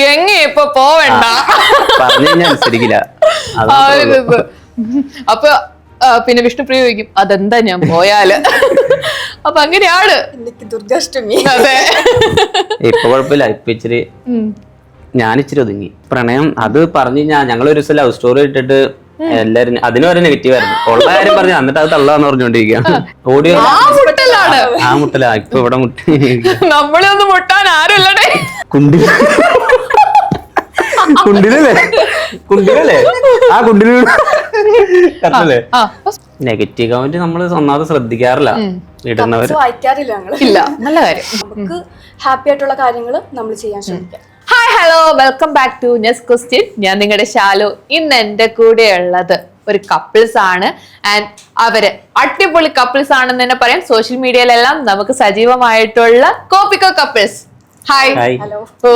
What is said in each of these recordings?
ഗംഗ ഇപ്പൊ പോവണ്ട. പറഞ്ഞു അനുസരിക്കില്ല. ഒരു. അപ്പൊ പിന്നെ വിഷ്ണുപ്രിയ ചോദിക്കും അതെന്താ ഞാൻ പോയാൽ? അപ്പൊ അങ്ങനെയാണ്. എനിക്ക് ദുർഗാഷ്ടമി. അതെ. ഇപ്പൊ കുഴപ്പമില്ല ഇപ്പൊ ഇച്ചിരി ഞാൻ ഇച്ചിരി ഒതുങ്ങി. പ്രണയം അത് പറഞ്ഞു കഴിഞ്ഞാൽ ഞങ്ങൾ ഒരു ദിവസം ലവ് സ്റ്റോറി ഇട്ടിട്ട് എല്ലാരും അതിന് വരെ നെഗറ്റീവ് ആയിരുന്നു. ഉള്ള കാര്യം പറഞ്ഞു എന്നിട്ട് അത് തള്ളാന്ന് പറഞ്ഞോണ്ടിരിക്കുകയാണ് ഓഡിയോ ആ മുട്ടലാണ്. ആ മുട്ടല ഇപ്പൊ ഇവിടെ മുട്ടി. നമ്മളെ ഒന്ന് മുട്ടാൻ ആരും കുണ്ടി. കുണ്ടിലല്ലേ? കുണ്ടിലല്ലേ? ആ കുണ്ടിലേ കറക്റ്റല്ലേ? നെഗറ്റീവ് കമന്റ് നമ്മൾ ഒന്നാമത് ശ്രദ്ധിക്കാറില്ല. ഇടുന്നവര്. വായിക്കാറില്ല ഇല്ല നല്ല കാര്യം. നമുക്ക് ഹാപ്പി ആയിട്ടുള്ള കാര്യങ്ങൾ നമ്മൾ ചെയ്യാൻ ശ്രമിക്കാം. Hi hello welcome back to ness question ഞാൻ നിങ്ങളുടെ ശാലു ഇന്ന് എന്റെ കൂടെ ഉള്ളത് ഒരു കപ്പിൾസ് ആണ്. ആൻഡ് അവർ അടിപൊളി കപ്പിൾസ് ആണെന്ന് തന്നെ പറയാം. സോഷ്യൽ മീഡിയയിലെല്ലാം നമുക്ക് സജീവമായിട്ടുള്ള Kopiko couples hi hi hello ഓ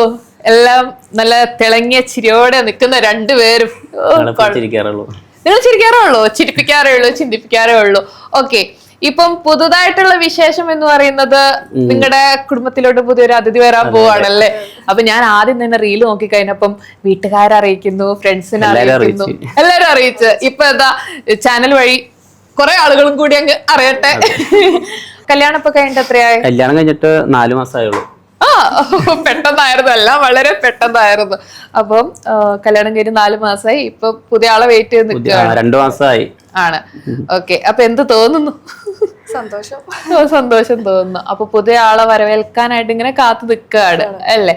എല്ലാം നല്ല തിളങ്ങിയ ചിരിയോടെ നിൽക്കുന്ന രണ്ടുപേരും. നിങ്ങൾ ചിരിക്കാറുള്ളൂ. നിങ്ങൾ ചിരിക്കാറേ ഉള്ളൂ ചിരിപ്പിക്കാറേ ഉള്ളൂ ചിന്തിപ്പിക്കാറേ ഉള്ളൂ ഓക്കെ. ഇപ്പം പുതുതായിട്ടുള്ള വിശേഷം എന്ന് പറയുന്നത് നിങ്ങളുടെ കുടുംബത്തിലോട്ട് പുതിയൊരു അതിഥി വരാൻ പോവാണല്ലേ? അപ്പൊ ഞാൻ ആദ്യം തന്നെ റീൽ നോക്കി കഴിഞ്ഞപ്പം വീട്ടുകാരെ അറിയിക്കുന്നു. ഫ്രണ്ട്സിനെ അറിയിക്കുന്നു. എല്ലാരും അറിയിച്ച്. ഇപ്പൊ എന്താ ചാനൽ വഴി കുറെ ആളുകളും കൂടി അങ്ങ് അറിയട്ടെ. കല്യാണം ഇപ്പൊ കഴിഞ്ഞിട്ട് എത്രയായി? കല്യാണം കഴിഞ്ഞിട്ട് നാലു മാസമായുള്ളൂ ആ പെട്ടെന്നായിരുന്നു. എല്ലാം വളരെ പെട്ടെന്നായിരുന്നു. അപ്പം കല്യാണം കഴിഞ്ഞ് നാല് മാസമായി. ഇപ്പൊ പുതിയ ആളെ വെയിറ്റ് ചെയ്ത് നിൽക്കുകയാണ്. രണ്ടു മാസമായി. ആണ്. ഓക്കെ അപ്പൊ എന്ത് തോന്നുന്നു? സന്തോഷം. സന്തോഷം തോന്നുന്നു. അപ്പൊ പുതിയ ആളെ വരവേൽക്കാനായിട്ട് ഇങ്ങനെ കാത്തു നിൽക്കുകയാണ് അല്ലേ?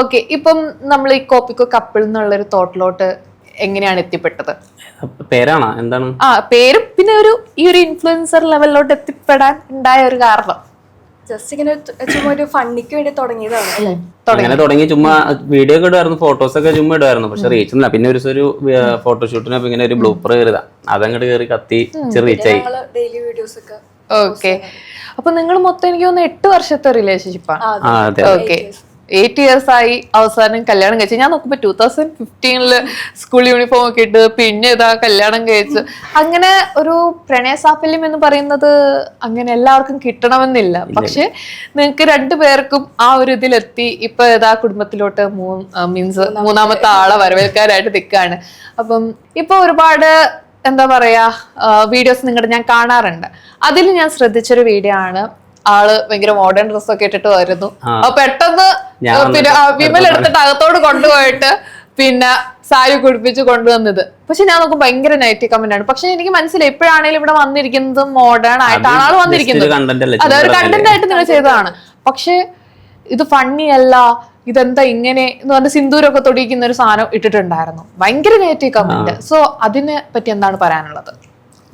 ഓക്കെ ഇപ്പം നമ്മൾ ഈ കോപ്പിക്കോ കപ്പിൾ എന്നുള്ളൊരു തോട്ടിലോട്ട് എങ്ങനെയാണ് എത്തിപ്പെട്ടത്? പേരാണോ? എന്താണ്? ആ പേരും പിന്നെ ഒരു ഈ ഒരു ഇൻഫ്ലുവൻസർ ലെവലിലോട്ട് എത്തിപ്പെടാൻ ഉണ്ടായ ഒരു കാരണം. ജസ്റ്റ് ഇങ്ങനെ ത- ചുമ്മാ ഒരു ഫണ്ണിക്ക് വേണ്ടി തുടങ്ങിയതാണ്. അങ്ങനെ തുടങ്ങി. ചുമ്മാ വീഡിയോ ഒക്കെ ഇടുമായിരുന്നു ഫോട്ടോസ് ഒക്കെ ചുമ്മാ ഇടുമായിരുന്നു. പക്ഷെ റീച്ച് ഒന്നുമില്ല. പിന്നെ ഒരു ഫോട്ടോഷൂട്ടിന് ഒരു ഇങ്ങനെ ഒരു ബ്ലൂപ്പർ കയറിയതാ. അതങ്ങോട്ട് കയറി കത്തി റീച്ചായി ഡെയിലി വീഡിയോസ് ഒക്കെ ഓക്കെ അപ്പൊ നിങ്ങൾ മൊത്തം എനിക്ക് തോന്നുന്നു എട്ട് വർഷത്തെ റിലേഷൻഷിപ്പാണ് ഓക്കെ എയ്റ്റ് ഇയേഴ്സ് ആയി അവസാനം കല്യാണം കഴിച്ചു. ഞാൻ നോക്കുമ്പോൾ ടൂ തൗസൻഡ് ഫിഫ്റ്റീനിൽ സ്കൂൾ യൂണിഫോം ഒക്കെ ഇട്ട് പിന്നെ ഇതാ കല്യാണം കഴിച്ചു. അങ്ങനെ ഒരു പ്രണയ സാഫല്യം എന്ന് പറയുന്നത് അങ്ങനെ എല്ലാവർക്കും കിട്ടണമെന്നില്ല. പക്ഷെ നിങ്ങൾക്ക് രണ്ടുപേർക്കും ആ ഒരു ഇതിലെത്തി. ഇപ്പൊ ഏതാ കുടുംബത്തിലോട്ട് മീൻസ് മൂന്നാമത്തെ ആളെ വരവേൽക്കാനായിട്ട് നിൽക്കുകയാണ് അപ്പം ഇപ്പൊ ഒരുപാട് എന്താ പറയാ വീഡിയോസ് നിങ്ങളുടെ ഞാൻ കാണാറുണ്ട്. അതിൽ ഞാൻ ശ്രദ്ധിച്ചൊരു വീഡിയോ ആണ്. ആൾ ഭയങ്കര മോഡേൺ ഡ്രസ്സൊക്കെ ഇട്ടിട്ട് വരുന്നു. അപ്പൊ പെട്ടെന്ന് പിന്നെ വിമൽ എടുത്തിട്ട് അകത്തോട് കൊണ്ടുപോയിട്ട് പിന്നെ സാരി കുടിപ്പിച്ച് കൊണ്ടുവന്നത്. പക്ഷെ ഞാൻ നോക്കും ഭയങ്കര നെഗറ്റീവ് കമന്റ് ആണ്. പക്ഷെ എനിക്ക് മനസ്സിലായി എപ്പോഴാണെങ്കിലും ഇവിടെ വന്നിരിക്കുന്നത് മോഡേൺ ആയിട്ടാണ് ആൾ വന്നിരിക്കുന്നത്. അതൊരു കണ്ടന്റ് ആയിട്ട് നിങ്ങൾ ചെയ്തതാണ്. പക്ഷെ ഇത് ഫണ്ണി അല്ല ഇതെന്താ ഇങ്ങനെ എന്ന് പറഞ്ഞ സിന്ദൂരൊക്കെ തൊടിയിക്കുന്ന ഒരു സാധനം ഇട്ടിട്ടുണ്ടായിരുന്നു. ഭയങ്കര നെഗറ്റീവ് കമന്റ് സോ അതിനെ പറ്റി എന്താണ് പറയാനുള്ളത്?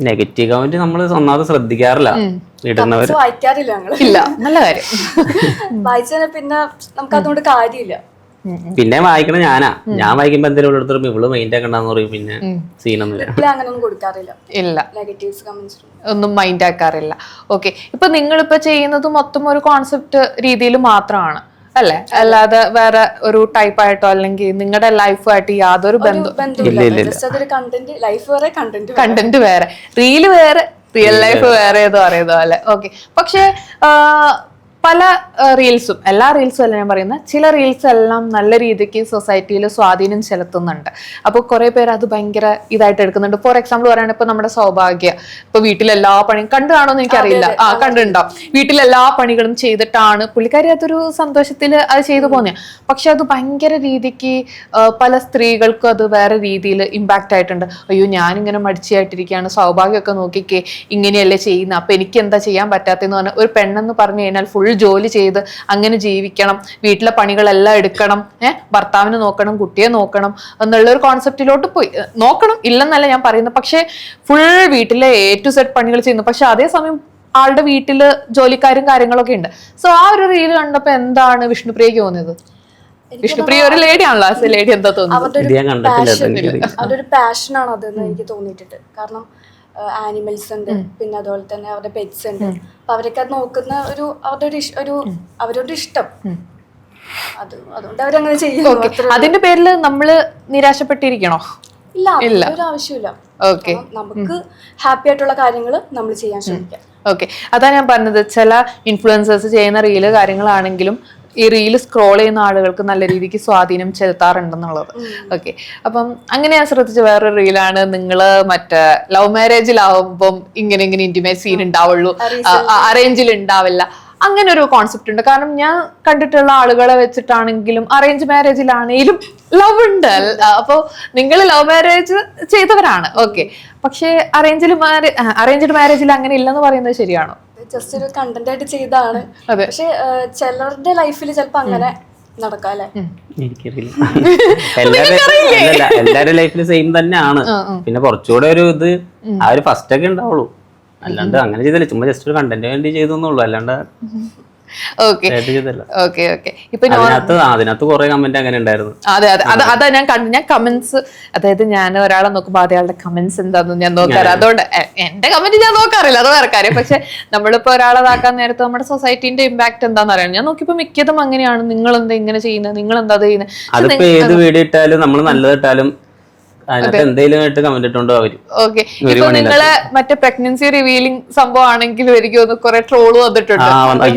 നെഗറ്റീവ് കമന്റ് നമ്മൾ ഒന്നാമത് ശ്രദ്ധിക്കാറില്ല. Comments വായിക്കാറില്ല ഞങ്ങൾ. ഇല്ല നല്ല കാര്യം. വായിച്ചാൽ പിന്നെ നമുക്ക് അതുകൊണ്ട് കാര്യമില്ല പിന്നെ വായിക്കണ ഞാനാ. ഞാൻ വായിക്കുമ്പോ എന്തെങ്കിലും എടുത്തിട്ട് ഇവൾ മൈൻഡ് ആക്കണ്ടെന്ന് പറയും പിന്നെ സീനൊന്നുമില്ല. റിപ്ലൈ അങ്ങനെ ഒന്നും കൊടുക്കാറില്ല. ഇല്ല. നെഗറ്റീവ്സ് കമന്റ്സ് ഒന്നും മൈൻഡ് ആക്കാറില്ല. ഓക്കെ ഇപ്പൊ നിങ്ങളിപ്പോ ചെയ്യുന്നത് മൊത്തം ഒരു കോൺസെപ്റ്റ് രീതിയിൽ മാത്രമാണ്. അല്ലെ? അല്ലാതെ വേറെ ഒരു ടൈപ്പ് ആയിട്ടോ അല്ലെങ്കിൽ നിങ്ങളുടെ ലൈഫുമായിട്ട് യാതൊരു ബന്ധവും കണ്ടന്റ് ലൈഫ് വേറെ കണ്ടന്റ് കണ്ടന്റ് വേറെ. റീൽ വേറെ റിയൽ ലൈഫ് വേറെ. ഏതോ അറിയതോ അല്ലെ? ഓക്കെ പക്ഷെ പല റീൽസും എല്ലാ റീൽസും അല്ല ഞാൻ പറയുന്നത് ചില റീൽസ് എല്ലാം നല്ല രീതിക്ക് സൊസൈറ്റിയിൽ സ്വാധീനം ചെലുത്തുന്നുണ്ട്. അപ്പോൾ കുറെ പേര് അത് ഭയങ്കര ഇതായിട്ട് എടുക്കുന്നുണ്ട്. ഫോർ എക്സാമ്പിൾ പറയുകയാണെങ്കിൽ ഇപ്പോൾ നമ്മുടെ സൗഭാഗ്യ ഇപ്പോൾ വീട്ടിലെല്ലാ പണിയും കണ്ടു കാണുമെന്ന് എനിക്കറിയില്ല. ആ കണ്ടിട്ടുണ്ടാവും വീട്ടിലെല്ലാ പണികളും ചെയ്തിട്ടാണ് പുള്ളിക്കാരി അതൊരു സന്തോഷത്തിൽ അത് ചെയ്തു പോകുന്നത് പക്ഷെ അത് ഭയങ്കര രീതിക്ക് പല സ്ത്രീകൾക്കും അത് വേറെ രീതിയിൽ ഇമ്പാക്റ്റ് ആയിട്ടുണ്ട്. അയ്യോ ഞാനിങ്ങനെ മടിച്ചായിട്ടിരിക്കുകയാണ് സൗഭാഗ്യമൊക്കെ നോക്കിക്കേ ഇങ്ങനെയല്ലേ ചെയ്യുന്നത് അപ്പോൾ എനിക്ക് എന്താ ചെയ്യാൻ പറ്റാത്തതെന്ന് പറഞ്ഞാൽ ഒരു പെണ്ണെന്ന് പറഞ്ഞു കഴിഞ്ഞാൽ ഫുൾ ജോലി ചെയ്ത് അങ്ങനെ ജീവിക്കണം. വീട്ടിലെ പണികളെല്ലാം എടുക്കണം. ഏഹ് ഭർത്താവിനെ നോക്കണം കുട്ടിയെ നോക്കണം എന്നുള്ള ഒരു കോൺസെപ്റ്റിലോട്ട് പോയി നോക്കണം. ഇല്ലെന്നല്ല ഞാൻ പറയുന്നത്. പക്ഷേ ഫുൾ വീട്ടിലെ എ ടു സെഡ് പണികൾ ചെയ്യുന്നു. പക്ഷെ അതേസമയം ആളുടെ വീട്ടിൽ ജോലിക്കാരും കാര്യങ്ങളൊക്കെ ഉണ്ട്. സോ ആ ഒരു റീൽ കണ്ടപ്പോ എന്താണ് വിഷ്ണുപ്രിയക്ക് തോന്നിയത്? വിഷ്ണുപ്രിയ ഒരു ലേഡി ആണല്ലോ ലേഡി എന്താ തോന്നുന്നത്. അവരുടെ ഒരു പാഷനാണ് അതെന്ന് എനിക്ക് തോന്നിയിട്ടുണ്ട് കാരണം ആനിമൽസ് ഉണ്ട്. പിന്നെ അതുപോലെ തന്നെ അവരുടെ പെറ്റ്സ് ഉണ്ട്. അപ്പൊ അവരൊക്കെ അത് നോക്കുന്ന ഒരു അവരുടെ ഒരു ഒരു അവരുടെ ഇഷ്ടം. അത് അതുകൊണ്ട് അവരങ്ങനെ ചെയ്യുന്നു അത്രേ. അതിന്റെ പേരിൽ നമ്മൾ നിരാശപ്പെട്ടിരിക്കണോ? ഇല്ല ഒരു ആവശ്യമില്ല ഓക്കെ നമുക്ക് ഹാപ്പി ആയിട്ടുള്ള കാര്യങ്ങൾ നമ്മൾ ചെയ്യാൻ ശ്രമിക്കാം. ഓക്കെ അതാ ഞാൻ പറഞ്ഞത് ചില ഇൻഫ്ലുവൻസേഴ്സ് ചെയ്യുന്ന റീൽ കാര്യങ്ങളാണെങ്കിലും ഈ റീൽ സ്ക്രോൾ ചെയ്യുന്ന ആളുകൾക്ക് നല്ല രീതിക്ക് സ്വാധീനം ചെലുത്താറുണ്ടെന്നുള്ളത്. ഓക്കെ അപ്പം അങ്ങനെ ഞാൻ ശ്രദ്ധിച്ച വേറൊരു റീലാണ് നിങ്ങൾ മറ്റേ ലവ് മാരേജിലാവുമ്പം ഇങ്ങനെ ഇങ്ങനെ ഇന്റിമേറ്റ് സീൻ ഉണ്ടാവുള്ളൂ. അറേഞ്ചിൽ ഉണ്ടാവില്ല. അങ്ങനെ ഒരു കോൺസെപ്റ്റ് ഉണ്ട്. കാരണം ഞാൻ കണ്ടിട്ടുള്ള ആളുകളെ വെച്ചിട്ടാണെങ്കിലും അറേഞ്ച് മാരേജിലാണെങ്കിലും ലവ് ഉണ്ട്. അപ്പോൾ നിങ്ങൾ ലവ് മാരേജ് ചെയ്തവരാണ്. ഓക്കെ പക്ഷേ അറേഞ്ചിൽ അറേഞ്ച്ഡ് മാരേജിൽ അങ്ങനെ ഇല്ലെന്ന് പറയുന്നത് ശരിയാണോ? ജസ്റ്റ് ഒരു കണ്ടന്റ് ആയിട്ട് ചെയ്താണ്. പക്ഷെ ചിലരുടെ ലൈഫിൽ ചിലപ്പോ അങ്ങനെ എല്ലാരുടെ ലൈഫിൽ സെയിം തന്നെയാണ്. പിന്നെ കുറച്ചുകൂടെ ഒരു ഇത് ആ ഒരു ഫസ്റ്റ് ഒക്കെ ഉണ്ടാവുള്ളൂ. അല്ലാണ്ട് അങ്ങനെ ചെയ്തില്ല. ചുമ്മാ ജസ്റ്റ് ഒരു കണ്ടന്റ് വേണ്ടി ചെയ്തു അല്ലാണ്ട് ഓക്കെ ആയിട്ട് ചെയ്തല്ല ഓക്കെ ഓക്കെ ഇപ്പൊ അതിനകത്ത് അതിനകത്ത് കുറെ കമന്റ് അങ്ങനെ ഉണ്ടായിരുന്നു. അതെ അതെ. അത് അതാ ഞാൻ കണ്ടു. ഞാൻ കമന്റ്സ് അതായത് ഞാൻ ഒരാളെ നോക്കുമ്പോൾ അതയാളുടെ കമന്റ്സ് എന്താന്ന് ഞാൻ നോക്കാറ്. അതുകൊണ്ട് എന്റെ കമന്റ് ഞാൻ നോക്കാറില്ല. അത് വേറെ കാര്യം. പക്ഷെ നമ്മളിപ്പോ ഒരാളെ ഇതാക്കാൻ നേരത്തെ നമ്മുടെ സൊസൈറ്റിന്റെ ഇമ്പാക്ട് എന്താന്ന് അറിയാം ഞാൻ നോക്കിയപ്പോ മിക്കതും അങ്ങനെയാണ്. നിങ്ങൾ എന്താ ഇങ്ങനെ ചെയ്യുന്നത് നിങ്ങൾ എന്താ ചെയ്യുന്നത് അതിപ്പോ ഏത് വീഡിയോ ഇട്ടാലും നമ്മൾ നല്ലത് ഇട്ടാലും അതിനകത്ത് എന്തെങ്കിലും ആയിട്ട് കമന്റ് ഇട്ടുണ്ടോ അവർ. ഓക്കെ ഇപ്പൊ നിങ്ങളെ മറ്റേ പ്രഗ്നൻസി റിവീലിംഗ് സംഭവം ആണെങ്കിലും എനിക്ക് തോന്നുന്നു കുറെ ട്രോൾ വന്നിട്ടുണ്ട്.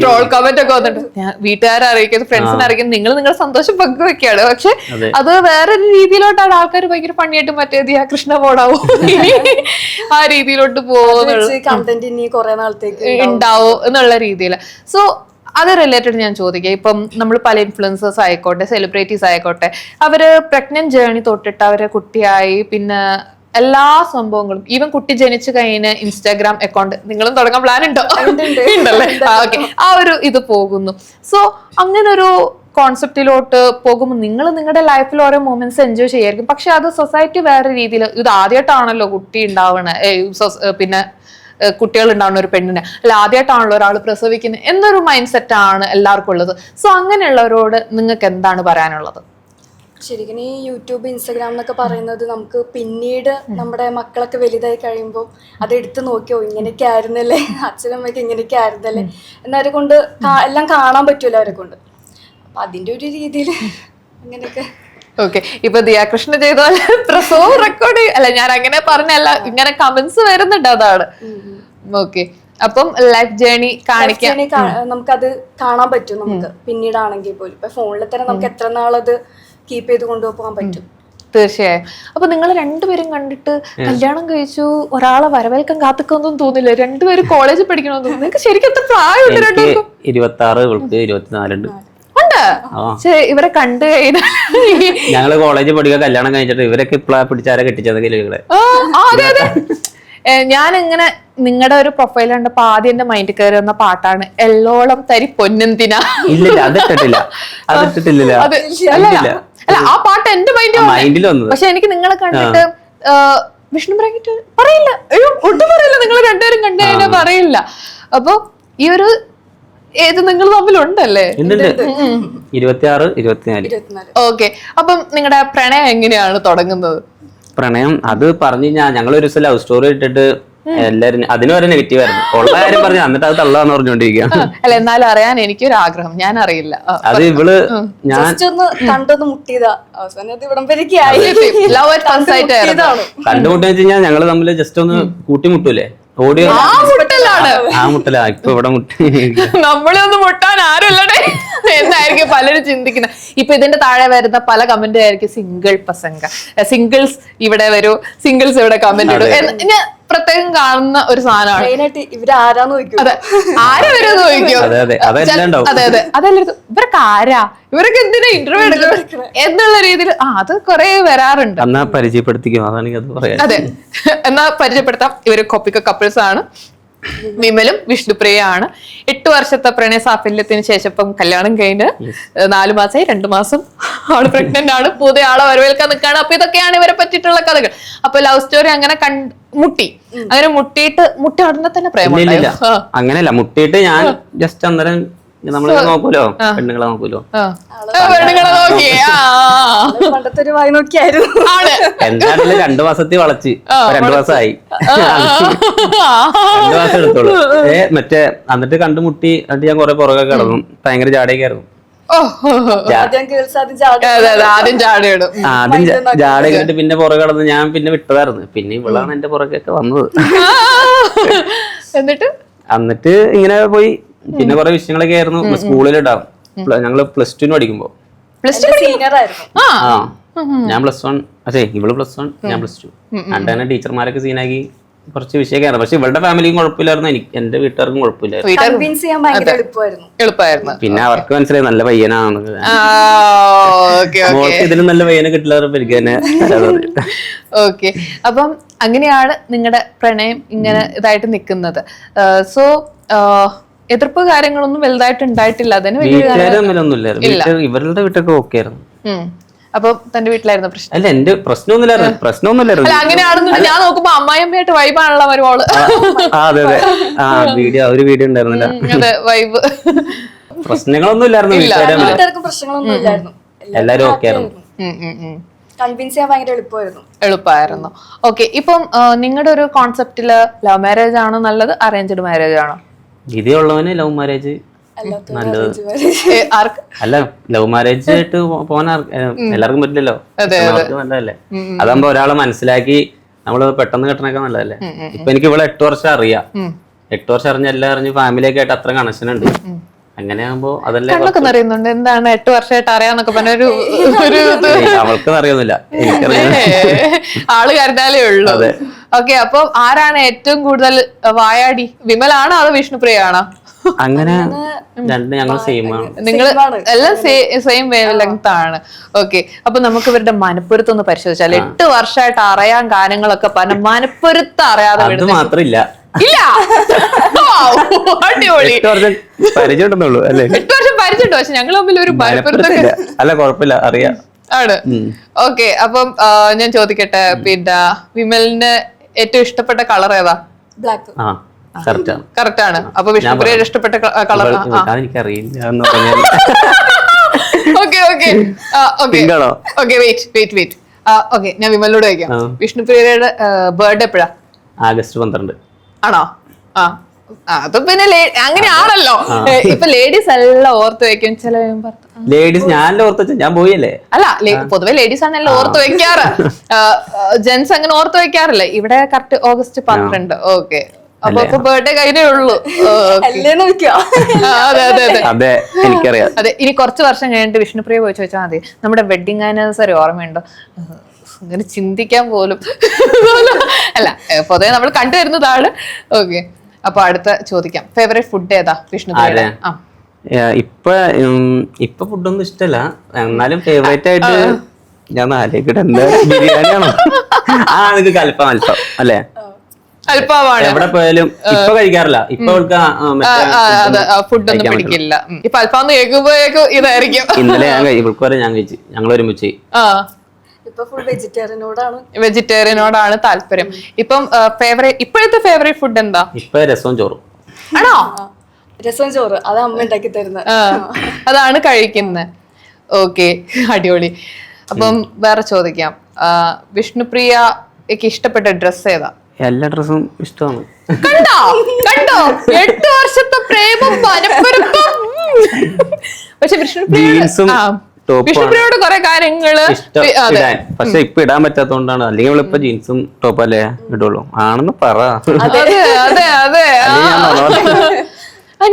ട്രോൾ കമന്റ് ഒക്കെ വന്നിട്ടുണ്ട്. ഞാൻ വീട്ടുകാരെ അറിയിക്കുന്നു ഫ്രണ്ട്സിനെ അറിയിക്കുന്നു. നിങ്ങൾ നിങ്ങളുടെ സന്തോഷം പങ്കുവെക്കാണ് പക്ഷെ അതെ. വേറൊരു രീതിയിലോട്ടാണ് ആൾക്കാർ ഭയങ്കര പണിയായിട്ട് മറ്റേ ദിയാ കൃഷ്ണ പോടാവും. ആ രീതിയിലോട്ട് പോകുന്നുള്ളൂ. കണ്ടന്റ് ഇനി കുറെ നാളത്തേക്ക് ഉണ്ടാവും. എന്നുള്ള രീതിയിൽ സോ അത് റിലേറ്റഡ് ഞാൻ ചോദിക്കാം. ഇപ്പം നമ്മൾ പല ഇൻഫ്ലുവൻസേഴ്സ് ആയിക്കോട്ടെ സെലിബ്രിറ്റീസ് ആയിക്കോട്ടെ അവർ പ്രഗ്നന്റ് ജേണി തൊട്ടിട്ട് അവരെ കുട്ടിയായി പിന്നെ എല്ലാ സംഭവങ്ങളും ഈവൻ കുട്ടി ജനിച്ചു കഴിഞ്ഞ ഇൻസ്റ്റാഗ്രാം അക്കൗണ്ട് നിങ്ങളും തുടങ്ങാൻ പ്ലാൻ ഉണ്ടോ? ഉണ്ടല്ലേ? ഓക്കെ ആ ഒരു ഇത് പോകുന്നു. സോ അങ്ങനെ ഒരു കോൺസെപ്റ്റിലോട്ട് പോകുമ്പോൾ നിങ്ങൾ നിങ്ങളുടെ ലൈഫിൽ ഓരോ മൂമെന്റ്സ് എൻജോയ് ചെയ്യായിരിക്കും. പക്ഷെ അത് സൊസൈറ്റി വേറെ രീതിയിൽ ഇത് ആദ്യമായിട്ടാണല്ലോ കുട്ടി ഉണ്ടാവണേ. പിന്നെ കുട്ടികൾ ഉണ്ടാവുന്ന ഒരു പെണ്ണിന്. അല്ല ആദ്യമായിട്ടാണല്ലോ ഒരാൾ പ്രസവിക്കുന്നത്. എന്നൊരു മൈൻഡ് സെറ്റ് ആണ് എല്ലാവർക്കും ഉള്ളത്. സോ അങ്ങനെയുള്ളവരോട് നിങ്ങൾക്ക് എന്താണ് പറയാനുള്ളത്? ശരിക്കും ഈ യൂട്യൂബ് ഇൻസ്റ്റാഗ്രാം എന്നൊക്കെ പറയുന്നത് നമുക്ക് പിന്നീട് നമ്മുടെ മക്കളൊക്കെ വലുതായി കഴിയുമ്പോൾ അത് എടുത്ത് നോക്കിയോ ഇങ്ങനെയൊക്കെ ആയിരുന്നല്ലേ? അച്ഛനമ്മയ്ക്ക് ഇങ്ങനെയൊക്കെ ആയിരുന്നല്ലേ? എന്നവരെ കൊണ്ട് എല്ലാം കാണാൻ പറ്റുമല്ലോ അവരെ കൊണ്ട് അപ്പൊ അതിന്റെ ഒരു രീതിയിൽ അങ്ങനെയൊക്കെ ഓക്കെ ഇപ്പൊ ദിയാകൃഷ്ണ ചെയ്ത പോലെ പ്രസവം റെക്കോർഡ് അല്ല ഞാൻ അങ്ങനെ പറഞ്ഞല്ല. ഇങ്ങനെ കമന്റ്സ് വരുന്നുണ്ട് അതാണ്. ഓക്കെ അപ്പം ലൈഫ് ജേണി കാണിക്കാം. ഇനി കാ- നമുക്കത് കാണാൻ പറ്റും നമുക്ക്. പിന്നീടാണെങ്കിൽ പോലും. ഇപ്പൊ ഫോണിൽ തന്നെ നമുക്ക് എത്ര നാളത് കീപ്പ് ചെയ്ത് കൊണ്ടുപോകാൻ പറ്റും? തീർച്ചയായും. അപ്പൊ നിങ്ങൾ രണ്ടുപേരും കണ്ടിട്ട് കല്യാണം കഴിച്ചു ഒരാളെ വരവേൽക്കാൻ കാത്തുക്കൊന്നും തോന്നില്ല. രണ്ടുപേരും കോളേജിൽ പഠിക്കണമെന്ന് തോന്നുന്നു. നിങ്ങൾക്ക് ശരിക്കും എത്ര പ്രായമുണ്ട് രണ്ടുപേർക്കും? ഇരുപത്തി ആറ് ഇരുപത്തിനാലുണ്ട്. ഉണ്ട് ഇവരെ കണ്ടു കഴിഞ്ഞാൽ ഞങ്ങൾ കോളേജിൽ പഠിക്കുക കല്യാണം കഴിച്ചിട്ട് ഇവരൊക്കെ ഇപ്പളാ പിടിച്ചാരെ കെട്ടിച്ചത് കിളികളെ അതെ അതെ. ഞാൻ ഇങ്ങനെ നിങ്ങളുടെ ഒരു പ്രൊഫൈൽ കണ്ടപ്പോ ആദ്യം എന്റെ മൈൻഡിൽ കയറി വന്ന പാട്ടാണ് എല്ലോളം തരി പൊന്നെന്തിനാ? ഇല്ലില്ല അല്ല ആ പാട്ട് എന്റെ മൈൻഡിൽ പക്ഷെ എനിക്ക് നിങ്ങളെ കണ്ടിട്ട് വിഷ്ണു പറയില്ല. അയ്യോ ഒട്ടും പറയില്ല. നിങ്ങൾ രണ്ടുപേരും കണ്ടു കഴിഞ്ഞാൽ പറയില്ല. അപ്പൊ ഈ ഒരു ഏത് നിങ്ങൾ തമ്മിലുണ്ടല്ലേ? ഇരുപത്തിയാറ് ഇരുപത്തി ആറ് ഇരുപത്തിനാല്. ഓക്കെ. അപ്പം നിങ്ങളുടെ പ്രണയം എങ്ങനെയാണ് തുടങ്ങുന്നത്? പ്രണയം അത് പറഞ്ഞു കഴിഞ്ഞാൽ ഞങ്ങൾ ഒരു ദിവസം ലവ് സ്റ്റോറി ഇട്ടിട്ട് എല്ലാരും അതിന് വരെ നെഗറ്റീവ് ആയിരുന്നു. ഉള്ള കാര്യം പറഞ്ഞു എന്നിട്ട് അത് തള്ളാന്ന് പറഞ്ഞോണ്ടിരിക്കുക അല്ല എന്നാലും അറിയാൻ എനിക്കൊരു ആഗ്രഹം ഞാൻ അറിയില്ല. അത് ഇവൾ ഞാൻ മുട്ടിയതാ. കണ്ടുമുട്ടെന്ന് വെച്ച് കഴിഞ്ഞാൽ ഞങ്ങൾ തമ്മിൽ ജസ്റ്റ് ഒന്ന് കൂട്ടിമുട്ടൂലേ? ഓടിയോ ആ മുട്ടലാണ്. ആ മുട്ടല ഇപ്പൊ ഇവിടെ മുട്ടി. നമ്മളെ ഒന്ന് മുട്ടാൻ ആരുമല്ലടേ എന്നായിരിക്കും പലരും ചിന്തിക്കുന്നത് ഇപ്പൊ ഇതിന്റെ താഴെ വരുന്ന പല കമന്റ് ആയിരിക്കും സിംഗിൾ പസംഗ സിംഗിൾസ് ഇവിടെ വരൂ സിംഗിൾസ് ഇവിടെ കമന്റ് ഇടും. പ്രത്യേകം കാണുന്ന ഒരു സാധനമാണ്. മെയിനായിട്ട് ഇവരാരാന്ന് നോക്കും അതെ. ആരെ വരുമെന്ന് ചോദിക്കോ. അതെ, അതെ. അതെല്ലാം ഉണ്ടാവും. അതെ അതെ. അതെല്ലാം ഇവരൊക്കെ ആരാ? ഇവരൊക്കെ എന്തിനാ ഇന്റർവ്യൂ എടുക്കുന്നത്? എന്നുള്ള രീതിയിൽ. ആ അത് കുറെ വരാറുണ്ട്. എന്നാ പരിചയപ്പെടുത്തിക്കും? അതാണെങ്കിൽ അത് പറയാം അതെ. എന്നാ പരിചയപ്പെടുത്താം. ഇവർ കൊപ്പിക്ക കപ്പിൾസ് ആണ്. വിമലും വിഷ്ണുപ്രിയയാണ് എട്ട് വർഷത്തെ പ്രണയ സാഫല്യത്തിന് ശേഷം ഇപ്പം കല്യാണം കഴിഞ്ഞ് നാലു മാസമായി രണ്ടു മാസം ആൾ പ്രഗ്നന്റ് ആണ്. പുതിയ ആളെ വരവേൽക്കാൻ നിൽക്കുകയാണ്. അപ്പൊ ഇതൊക്കെയാണ് ഇവരെ പറ്റിയിട്ടുള്ള കഥകൾ. അപ്പൊ ലവ് സ്റ്റോറി അങ്ങനെ കണ്ട് മുട്ടി. അങ്ങനെ മുട്ടിയിട്ട് മുട്ടി ഉടനെ തന്നെ പ്രേമം അങ്ങനെയല്ല. മുട്ടിയിട്ട് ഞാൻ ജസ്റ്റ് അന്നേരം നമ്മളെ നോക്കൂലോ? പെണ്ണുങ്ങളെ നോക്കൂലോ? ആ. ആ, പെണ്ണുങ്ങളെ നോക്കിയേ ആ, ആ, പണ്ടത്തെ ഒരു വായി നോക്കിയായിരുന്നു. എന്താണെങ്കിലും രണ്ടു മാസത്തിൽ വളച്ച്. രണ്ടു മാസമായി രണ്ടു മാസം എടുത്തോളൂ ഏ മറ്റേ എന്നിട്ട് കണ്ടുമുട്ടി എന്നിട്ട് ഞാൻ കൊറേ പുറകെ കിടന്നു. ഭയങ്കര ജാടയൊക്കെയായിരുന്നു. ആദ്യം ജാട കഴിഞ്ഞിട്ട് പിന്നെ പുറകെ കിടന്ന് ഞാൻ പിന്നെ വിട്ടതായിരുന്നു. പിന്നെ ഇവളാണ് എന്റെ പുറകെയൊക്കെ വന്നത്. എന്നിട്ട്? എന്നിട്ട് ഇങ്ങനെ പോയി. പിന്നെ കുറെ വിഷയങ്ങളൊക്കെ ആയിരുന്നു. സ്കൂളിൽ ഉണ്ടാവും ഞങ്ങൾ പ്ലസ് ടുന് പഠിക്കുമ്പോ. പ്ലസ് ടു സീനിയർ ആയിരുന്നു. ആ. ഞാൻ പ്ലസ് വൺ അതെ ഇവൾ പ്ലസ് വൺ ഞാൻ പ്ലസ് ടു. അണ്ട് തന്നെ ടീച്ചർമാരൊക്കെ സീനാക്കി കുറച്ച് വിഷയമൊക്കെ പക്ഷെ ഇവളുടെ ഫാമിലിയും കുഴപ്പമില്ലായിരുന്നു. എനിക്ക് എന്റെ വീട്ടുകാർക്കും കുഴപ്പമില്ലായിരുന്നു. എളുപ്പമായിരുന്നു. പിന്നെ അവർക്ക് മനസ്സിലായി നല്ല പയ്യനാണ്. Okay okay. ഇതിലും നല്ല പയ്യനെ കിട്ടില്ല പറഞ്ഞപ്പോ എനിക്ക് തന്നെ ഓക്കെ. അപ്പം അങ്ങനെയാണ് നിങ്ങളുടെ പ്രണയം ഇങ്ങനെ ഇതായിട്ട് നിൽക്കുന്നത് സോ എതിർപ്പ് കാര്യങ്ങളൊന്നും വലുതായിട്ട് ഉണ്ടായിട്ടില്ല. അതിന് ഇവരുടെ വീട്ടൊക്കെ ഓക്കെ ആയിരുന്നു. അപ്പൊ തന്റെ വീട്ടിലായിരുന്നു പ്രശ്നം? അല്ല എന്റെ പ്രശ്നമൊന്നുമില്ലായിരുന്നു. പ്രശ്നമൊന്നുമില്ലായിരുന്നു. അല്ല അങ്ങനെയാണെന്നുണ്ടെങ്കിൽ ഞാൻ നോക്കുമ്പോ അമ്മായിയമ്മയായിട്ട് വൈബാണല്ലോ വരുവോൾ ആ അതെ അതെ. ആ വീഡിയോ ഒരു വീഡിയോ ഉണ്ടായിരുന്നില്ല. അതെ വൈബ് പ്രശ്നങ്ങളൊന്നും ഇല്ലായിരുന്നു പ്രശ്നങ്ങളൊന്നും ഇല്ലായിരുന്നു. എല്ലാരും ഓക്കെ ആയിരുന്നു. കൺവിൻസ് ചെയ്യാൻ ഭയങ്കര എളുപ്പമായിരുന്നു. എളുപ്പമായിരുന്നു. ഓക്കെ ഇപ്പം നിങ്ങളുടെ ഒരു കോൺസെപ്റ്റിൽ ലവ് മാരേജ് ആണോ നല്ലത് അറേഞ്ച്ഡ് മാരേജ് ആണോ? ഇതേ ഉള്ളവന് ലവ് മാരേജ് നല്ലത്. അല്ല ലവ് മാരേജ് ആയിട്ട് പോകാൻ എല്ലാവർക്കും പറ്റില്ലല്ലോ. നല്ലതല്ലേ? അതാകുമ്പോ ഒരാളെ മനസ്സിലാക്കി നമ്മൾ പെട്ടെന്ന് കെട്ടണൊക്കെ നല്ലതല്ലേ? ഇപ്പൊ എനിക്ക് ഇവിടെ എട്ട് വർഷം അറിയാം. എട്ട് വർഷം അറിഞ്ഞ എല്ലാം അറിഞ്ഞ് ഫാമിലി ഒക്കെ ആയിട്ട് അത്ര കണക്ഷൻ ഉണ്ട്. അങ്ങനെയാകുമ്പോ അതല്ലേ അറിയുന്നുണ്ട് എന്താണ് എട്ട് വർഷമായിട്ട് അറിയാന്നൊക്കെ പറഞ്ഞ ഒരു അറിയുന്നില്ല ആൾ കരുതാലേ ഉള്ളൂ. ഓക്കെ അപ്പൊ ആരാണ് ഏറ്റവും കൂടുതൽ വായാടി? വിമലാണോ അതോ വിഷ്ണുപ്രിയ ആണോ അങ്ങനെ രണ്ട് ഞങ്ങൾ സെയിം ആണ്. നിങ്ങൾ എല്ലാം സെയിം വേവ് ലെങ്ത് ആണ്. ഓക്കെ അപ്പൊ നമുക്ക് ഇവരുടെ മനപ്പൊരുത്തം ഒന്ന് പരിശോധിച്ചാൽ എട്ട് വർഷമായിട്ട് അറിയാൻ കാര്യങ്ങളൊക്കെ പറഞ്ഞ മനപ്പൊരുത്തം അറിയാതെ മാത്രമില്ല. ഇല്ല. അടിപൊളി. പരിചയമുണ്ടെന്നുള്ളൂ അല്ലേ? എട്ട് വർഷം പരിചയമുണ്ട് പക്ഷെ ഞങ്ങൾ തമ്മിൽ ഒരു മനപ്പൊരുത്തൊക്കെ അല്ല കുഴപ്പമില്ല അറിയാം. ആണ്. ഓക്കെ അപ്പം ഞാൻ ചോദിക്കട്ടെ പിന്നെ വിമലിന് ഏറ്റവും ഇഷ്ടപ്പെട്ട കളർ ഏതാ? ബ്ലാക്ക് ആ കറക്റ്റ് ആണ്. കറക്റ്റ് ആണ്. അപ്പൊ വിഷ്ണുപ്രിയ ഇഷ്ടപ്പെട്ട കളർ അതെനിക്കറിയില്ല എന്ന് പറഞ്ഞാൽ. ഓക്കെ ഓക്കെ ഓക്കെ Pink ആണോ? Okay wait wait wait okay ഞാൻ വിമലിനോട് ചോദിക്കാം. വിഷ്ണുപ്രിയയുടെ ബർത്ത്ഡേ എപ്പോഴാ? ആഗസ്റ്റ് പന്ത്രണ്ട്. ആണോ? ആ, അത്. പിന്നെ അങ്ങനെയാണല്ലോ ഇപ്പൊ ലേഡീസ് എല്ലാം ഓർത്ത് വെക്കും. ചില ലേഡീസ് ഞാൻ ഓർത്ത് വെച്ച ഞാൻ പോയില്ലേ? അല്ല പൊതുവെ ലേഡീസ് ആണ് എല്ലാം ഓർത്ത് വെക്കാറ്. ജെന്റ്സ് അങ്ങനെ ഓർത്ത് വെക്കാറില്ല. ഇവിടെ കറക്റ്റ് ഓഗസ്റ്റ് പന്ത്രണ്ട്. ഓക്കെ. അപ്പൊ ഇപ്പൊ ബർത്ത്ഡേ കഴിഞ്ഞേ ഉള്ളൂ. അതെ അതെ അതെ. എനിക്കറിയാം. അതെ ഇനി കുറച്ച് വർഷം കഴിഞ്ഞിട്ട് വിഷ്ണുപ്രിയ പോയി ചോദിച്ചാൽ മതി. നമ്മുടെ വെഡിങ് ആനിവേഴ്സറി ഓർമ്മയുണ്ടോ? അങ്ങനെ ചിന്തിക്കാൻ പോലും. അല്ല പൊതുവേ പൊതുവെ നമ്മൾ കണ്ടുവരുന്നതാണ്. ഓക്കെ. അപ്പൊ അടുത്ത ചോദിക്കാം. ഫേവറേറ്റ് ഫുഡ് ഏതാ വിഷ്ണു ആരെ? ആ. ഇപ്പൊ ഉം, ഇപ്പൊ ഫുഡൊന്നും ഇഷ്ടല്ല. എന്നാലും ഫേവറേറ്റ് ആയിട്ട് ഞാൻ ആലോചിക്കട്ടെ എന്താ ബിരിയാണിയാണോ? ആ നിനക്ക് കൽപ്പം അൽപ്പം അല്ലേ? അല്പമാണ് എവിടെ പോയാലും ഇപ്പൊ കഴിക്കാറില്ല. ഇപ്പൊ അവൾക്ക് ആ, ആ, മറ്റേ അത് ഫുഡ് ഒന്നും കഴിക്കാൻ പിടിക്കില്ല. ഉം. ഇപ്പൊ അല്പാന്ന് കേൾക്കുമ്പോഴേക്കും ഇതായിരിക്കും. ഇന്നലെ ഞാൻ കഴി- ഇവൾക്ക് വരെ ഞാൻ കഴിച്ചു. ഞങ്ങൾ ഒരുമിച്ച് ആ. വെജിറ്റേറിയനോടാണ് താല്പര്യം. ഇപ്പം ഫേവറേറ്റ് ഇപ്പോഴത്തെ ഫേവറേറ്റ് ഫുഡ് എന്താ? ഇപ്പൊ രസവും ചോറും. ആണോ? രസം ചോറ്. അത് അമ്മ ഉണ്ടാക്കി തരുന്നത്. അതാണ് കഴിക്കുന്നത് ഓക്കെ അടിപൊളി. അപ്പം വേറെ ചോദിക്കാം. വിഷ്ണുപ്രിയ വിഷ്ണുപ്രിയക്ക് ഇഷ്ടപ്പെട്ട ഡ്രസ് ഏതാ? എല്ലാ ഡ്രസ്സും ഇഷ്ടമാണ്. കണ്ടോ? കണ്ടോ? എട്ട് വർഷത്തെ പ്രേമം പക്ഷെ വിഷ്ണുപ്രിയ ടോപ്പും വിഷ്ണുപ്രിയയുടെ കുറെ കാര്യങ്ങൾ പക്ഷെ ഇപ്പൊ ഇടാൻ പറ്റാത്തോണ്ടാണ്. അല്ലെങ്കിൽ ഇപ്പൊ ജീൻസും ടോപ്പ് അല്ലേ ഇടുള്ളൂ. ആണെന്ന് പറ.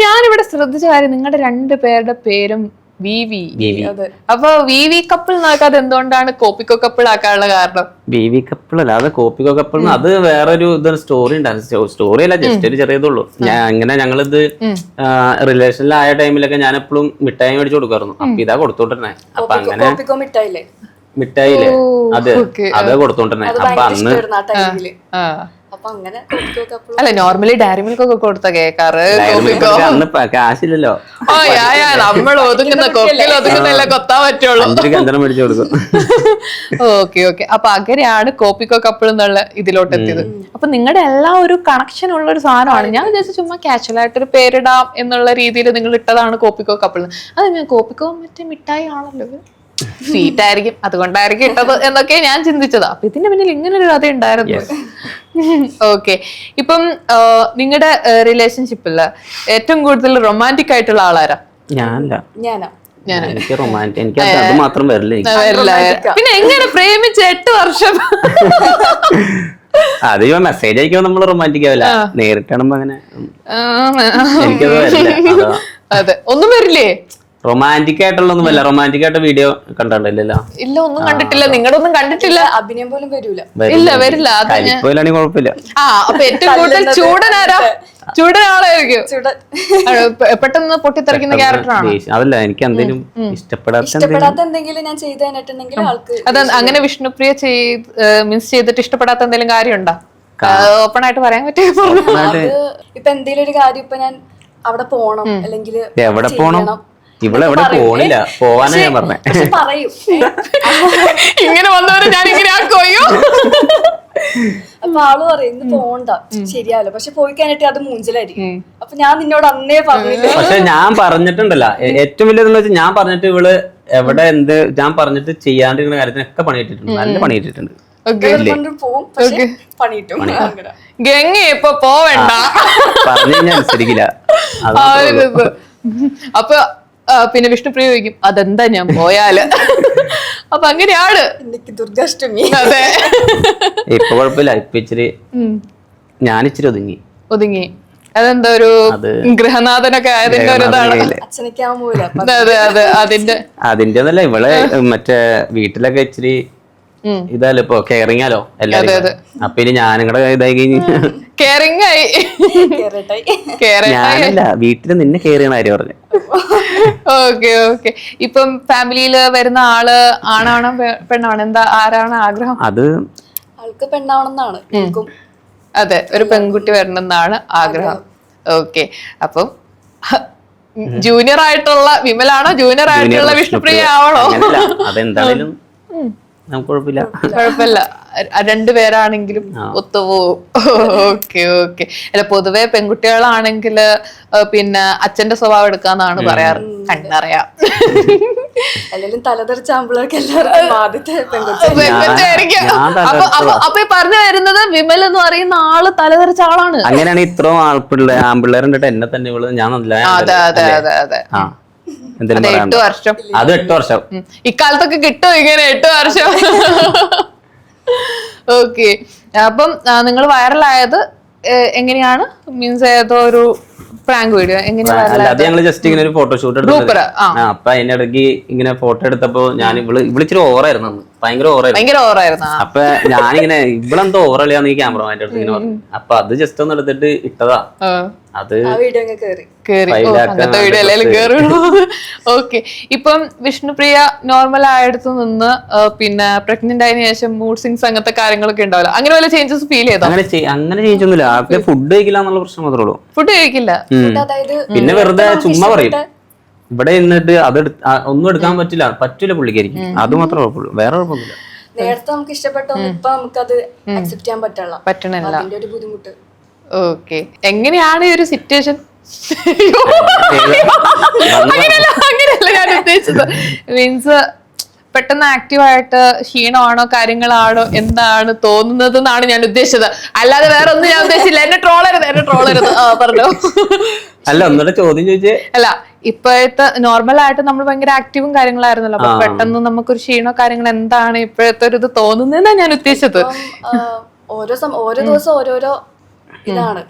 ഞാനിവിടെ ശ്രദ്ധിച്ച കാര്യം നിങ്ങളുടെ രണ്ടു പേരുടെ പേരും അപ്പൊ വി വി കപ്പിൾ നോക്കാതെ എന്തുകൊണ്ടാണ് കോപ്പിക്കോ കപ്പിൾ ആക്കാനുള്ള കാരണം? ബേബി കപ്പിൾ അല്ല അത് കോപ്പിക്കോ കപ്പിൾ അത് വേറൊരു ഇതൊരു സ്റ്റോറി ഉണ്ടായിരുന്നു. സ്റ്റോറി അല്ല ജസ്റ്റ് ഒരു ചെറിയതുള്ളൂ. ഞാൻ അങ്ങനെ ഞങ്ങളിത് റിലേഷനിലായ ടൈമിലൊക്കെ ഞാൻ എപ്പോഴും മിഠായി മേടിച്ചു കൊടുക്കായിരുന്നു. അപ്പൊ ഇതാ കൊടുത്തോണ്ടിരുന്നേ. അപ്പൊ അങ്ങനെ മിഠായില്ലേ? മിഠായില്ലേ? അതെ അത് കൊടുത്തോണ്ടിരുന്നേ. അപ്പൊ അന്ന് അപ്പൊ അങ്ങനെ അല്ല നോർമലി ഡയറി മിൽക്ക് ഒക്കെ കൊടുത്ത കേക്കാറ്. കാശില്ലല്ലോ. ഓ യാ നമ്മൾ ഒതുങ്ങുന്ന കൊക്കിൽ ഒതുങ്ങുന്നല്ല കൊത്താൻ പറ്റുള്ളൂ. മേടിച്ചു കൊടുക്കും. Okay okay. അപ്പൊ അങ്ങനെയാണ് കോപ്പിക്കോ കപ്പിൾ എന്നുള്ള ഇതിലോട്ട് എത്തിയത്. അപ്പൊ നിങ്ങളുടെ എല്ലാ ഒരു കണക്ഷൻ ഉള്ള ഒരു സാധനമാണ്. ഞാൻ വിചാരിച്ചു ചുമ്മാ കാഷ്വൽ ആയിട്ട് ഒരു പേരിടാം എന്നുള്ള രീതിയിൽ നിങ്ങൾ ഇട്ടതാണ് കോപ്പിക്കോ കപ്പിൾ അത് ഞാൻ കോപ്പിക്കോ മറ്റേ മിഠായി ആണല്ലോ സ്വീറ്റ് ആയിരിക്കും. അതുകൊണ്ടായിരിക്കും ഇട്ടത് എന്നൊക്കെ ഞാൻ ചിന്തിച്ചതാ. അപ്പൊ ഇതിന്റെ പിന്നിൽ ഇങ്ങനെ ഒരു കഥ ഉണ്ടായിരുന്നു ഓക്കെ ഇപ്പം നിങ്ങളുടെ റിലേഷൻഷിപ്പിൽ ഏറ്റവും കൂടുതൽ റൊമാന്റിക് ആയിട്ടുള്ള ആളാരാ? ഞാനല്ല. ഞാനാ? എനിക്ക് റൊമാന്റിക് എനിക്ക് അത് മാത്രം വരില്ല. പിന്നെ എങ്ങനെ പ്രേമിച്ച് എട്ട് വർഷം? അത് ഇവ മെസ്സേജ് അയക്കുമ്പോ നമ്മൾ റൊമാന്റിക് ആവില്ല. നേരിട്ടാണുമ്പോ അങ്ങനെ. എനിക്കത് വരില്ല. അതെ. ഒന്നും വരില്ലേ? റൊമാന്റിക് ആയിട്ടുള്ളൊന്നും അല്ല റൊമാന്റിക് ആയിട്ട് വീഡിയോ കണ്ടിട്ടില്ലല്ലോ ഇല്ല ഒന്നും കണ്ടിട്ടില്ല. നിങ്ങളുടെ ഒന്നും കണ്ടിട്ടില്ല. അഭിനയം പോലും വരൂല. ഇല്ല വരില്ല. അത് ഞാൻ- കലിപ്പോയിലാണെങ്കിൽ കുഴപ്പമില്ല. ആ അപ്പൊ ഏറ്റവും കൂടുതൽ ചൂടനാരാ ചൂടൻ ആളായിരിക്കും. ചുട പെ- പെട്ടെന്ന് പൊട്ടിത്തെറിക്കുന്ന ക്യാരക്ടറാണ് ദേഷ്യം- അതല്ല എനിക്ക് എന്തെങ്കിലും ഇഷ്ടപ്പെടാത്ത എന്തെങ്കിലും ഇഷ്ടപ്പെടാത്ത എന്തെങ്കിലും ഞാൻ ചെയ്തു തന്നിട്ടുണ്ടെങ്കിൽ ആൾക്ക് അത് അങ്ങനെ വിഷ്ണുപ്രിയ ചെയ്ത് മീൻസ് ചെയ്തിട്ട് ഇഷ്ടപ്പെടാത്ത എന്തെങ്കിലും കാര്യമുണ്ടോ? ഓപ്പൺ ആയിട്ട് പറയാൻ പറ്റിയ അത് ഇപ്പൊ എന്തെങ്കിലും ഒരു കാര്യം ഇപ്പൊ ഞാൻ അവിടെ പോണം അല്ലെങ്കിൽ എവിടെ പോണം? ഇവിടെ എവിടെ പോണില്ല. പോവാനാ ഞാൻ പറഞ്ഞേ. പറയും. ഇങ്ങനെ വന്നവരെ ഞാൻ ഇങ്ങനെ ആക്കോയോ അപ്പൊ ആൾ പറയും ഇന്ന് പോണ്ട. ശരിയാലോ പക്ഷെ പോയി കഴിഞ്ഞിട്ട് അത് മൂഞ്ചലായിരിക്കും. അപ്പൊ ഞാൻ നിന്നോട് അന്നേ പറഞ്ഞില്ല. പക്ഷെ ഞാൻ പറഞ്ഞിട്ടുണ്ടല്ല. ഏറ്റവും വലിയതെന്ന് വെച്ചാൽ ഞാൻ പറഞ്ഞിട്ട് ഇവൾ എവിടെ എന്ത് ഞാൻ പറഞ്ഞിട്ട് ചെയ്യാണ്ടിരിക്കുന്ന കാര്യത്തിനൊക്കെ പണിയിട്ടിട്ടുണ്ട് നല്ല പണിയിട്ടിട്ടുണ്ട് ഓക്കെ. കൊണ്ട് പോവും. പക്ഷെ പണിയിട്ടും അങ്ങനെ ഗംഗ ഇപ്പൊ പോവണ്ട. പറഞ്ഞു കഴിഞ്ഞാൽ അനുസരിക്കില്ല. അപ്പൊ പിന്നെ വിഷ്ണു പ്രയോഗിക്കും അതെന്താ ഞാൻ പോയാൽ? അപ്പൊ അങ്ങനെയാണ്. എനിക്ക് ദുർഗാഷ്ടമി. അതെ. ഇപ്പൊ കുഴപ്പമില്ല ഇപ്പൊ ഇച്ചിരി. ഞാൻ ഇച്ചിരി ഒതുങ്ങി. ഒതുങ്ങി. അതെന്താ ഒരു ഗൃഹനാഥനൊക്കെ ആയതിന്റെ ഒരു ഇതാണ്. അതെ അതെ അതെ അതിന്റെ അതിന്റെ ഇവളെ മറ്റേ വീട്ടിലൊക്കെ ഇച്ചിരി. ഇതല്ലോ ഇപ്പൊ കെയറിങ്ങാലോ എല്ലാരും അപ്പൊ ഇനി ഞാനും കൂടെ ഇതായി കഴിഞ്ഞ് കെയറിങ് ആയി ഞാനല്ല വീട്ടിൽ നിന്നെ കെയർ ചെയ്യണ കാര്യം പറഞ്ഞു. ഓക്കെ ഓക്കെ ഇപ്പം ഫാമിലിയിൽ വരുന്ന ആൾ ആണാണോ പെണ്ണാണോ? എന്താ ആരാണ് ആഗ്രഹം? അത് ആൾക്ക് പെണ്ണാവണമെന്നാണ്. അതെ ഒരു പെൺകുട്ടി വരണമെന്നാണ് ആഗ്രഹം. ഓക്കെ അപ്പം ജൂനിയർ ആയിട്ടുള്ള വിമലാണോ ജൂനിയർ ആയിട്ടുള്ള വിഷ്ണുപ്രിയ. ആവണോ? അതെന്തായാലും നമുക്ക് കുഴപ്പമില്ല. കുഴപ്പമില്ല. രണ്ടുപേരാണെങ്കിലും ഒത്തുപോകും ഓക്കെ ഓക്കെ. അല്ല പൊതുവെ പെൺകുട്ടികളാണെങ്കിൽ പിന്നെ അച്ഛന്റെ സ്വഭാവം എടുക്കാന്നാണ് പറയാറ്. കണ്ടറിയാം അല്ലെങ്കിൽ തലതെറിച്ചാകുമ്പോഴൊക്കെ എല്ലാവർക്കും ആദ്യത്തെ പെൺകുട്ടി പെൺകുട്ടിയായിരിക്കും. അപ്പൊ പറഞ്ഞു വരുന്നത് വിമൽ എന്ന് പറയുന്ന ആൾ തലതെറിച്ച ആളാണ്. അങ്ങനെയാണ് ഇത്രയും ആൾപ്പിള്ള ആൺപിള്ളേർ കണ്ടിട്ട് എന്നെ തന്നെ ഇവൾ. ഞാൻ നല്ല അതെ അതെ അതെ അതെ എന്തെങ്കിലും വർഷം. അത് എട്ട് വർഷം. ഉം. ഇക്കാലത്തൊക്കെ കിട്ടും ഇങ്ങനെ എട്ട് വർഷം? ഓക്കെ അപ്പം നിങ്ങൾ വൈറലായത് എങ്ങനെയാണ്? മീൻസ് ഏതോ ഒരു പ്രാങ്ക് വീഡിയോ അത് ഞങ്ങൾ ജസ്റ്റ് ഇങ്ങനെ ഒരു ഫോട്ടോഷൂട്ട് ആ. അപ്പൊ അതിനിടയ്ക്ക് ഇങ്ങനെ ഫോട്ടോ എടുത്തപ്പോ ഞാൻ ഇവൾ ഇവിളിച്ചിരി ഓറായിരുന്നു ഭയങ്കര ഓറായിരുന്നു ഭയങ്കര ഓവറായിരുന്നു അപ്പൊ ഞാനിങ്ങനെ ഇവളെന്തോ ഓറളിയാന്ന് ഈ ക്യാമറമാന്റെ അടുത്ത് ഇങ്ങനെ പറഞ്ഞു. അപ്പൊ അത് ജസ്റ്റ് ഒന്ന് എടുത്തിട്ട് ഇട്ടതാ. അത് ഓക്കെ ഇപ്പം വിഷ്ണുപ്രിയ നോർമൽ ആയിടത്ത് നിന്ന് പിന്നെ പ്രഗ്നന്റ് ആയതിനു ശേഷം മൂഡ് സിങ്സ് അങ്ങനത്തെ കാര്യങ്ങളൊക്കെ ഉണ്ടാവില്ല. അങ്ങനെ വല്ല ചേഞ്ചസ് ഫീൽ ചെയ്തോ? അങ്ങനെ അങ്ങനെ ചെയ്യിച്ചൊന്നുമില്ല ആൾക്ക് ഫുഡ് കഴിക്കില്ല എന്നുള്ള പ്രശ്നം മാത്രമേ ഉള്ളൂ. ഫുഡ് കഴിക്കില്ല. ഉം. അതായത് പിന്നെ വെറുതെ ചുമ്മാ പറയും. ഇവിടെ നിന്നിട്ട് അത് ഒന്നും എടുക്കാൻ പറ്റില്ല. പറ്റൂല പുള്ളിക്കായിരിക്കും അത് മാത്രമേ കുഴപ്പമുള്ളൂ വേറെ കുഴപ്പമൊന്നുമില്ല. നേരത്തെ നമുക്ക് ഇഷ്ടപ്പെട്ടോ ഇപ്പൊ നമുക്കത് അക്സെപ്റ്റ് ചെയ്യാൻ പറ്റില്ല പറ്റണല്ല. അതിന്റെ ഒരു ബുദ്ധിമുട്ട്. ഓക്കെ. എങ്ങനെയാണ് ഈ ഒരു സിറ്റുവേഷൻ അങ്ങനെയല്ല അങ്ങനെയല്ല ഞാൻ ഉദ്ദേശിച്ചത്. മീൻസ് പെട്ടെന്ന് ആക്റ്റീവായിട്ട് ക്ഷീണമാണോ കാര്യങ്ങളാണോ എന്താണ് തോന്നുന്നത് എന്നാണ് ഞാൻ ഉദ്ദേശിച്ചത്. അല്ലാതെ വേറെ ഒന്നും ഞാൻ ഉദ്ദേശിച്ചില്ല. എന്നെ ട്രോളരുത് എന്നെ ട്രോളരുത് ആ പറഞ്ഞോ. അല്ല ഒന്നുകൂടെ ചോദ്യം ചോദിച്ചേ. അല്ല ഇപ്പോഴത്തെ നോർമൽ ആയിട്ട് നമ്മൾ ഭയങ്കര ആക്റ്റീവും കാര്യങ്ങളായിരുന്നല്ലോ. അപ്പൊ പെട്ടെന്ന് നമുക്കൊരു ക്ഷീണോ കാര്യങ്ങൾ എന്താണ് ഇപ്പോഴത്തെ ഒരു ഇത് തോന്നുന്നതെന്നാ ഞാൻ ഉദ്ദേശിച്ചത്. ഓരോ സമയം ഓരോ ദിവസം ഓരോരോ ഇതാണ്.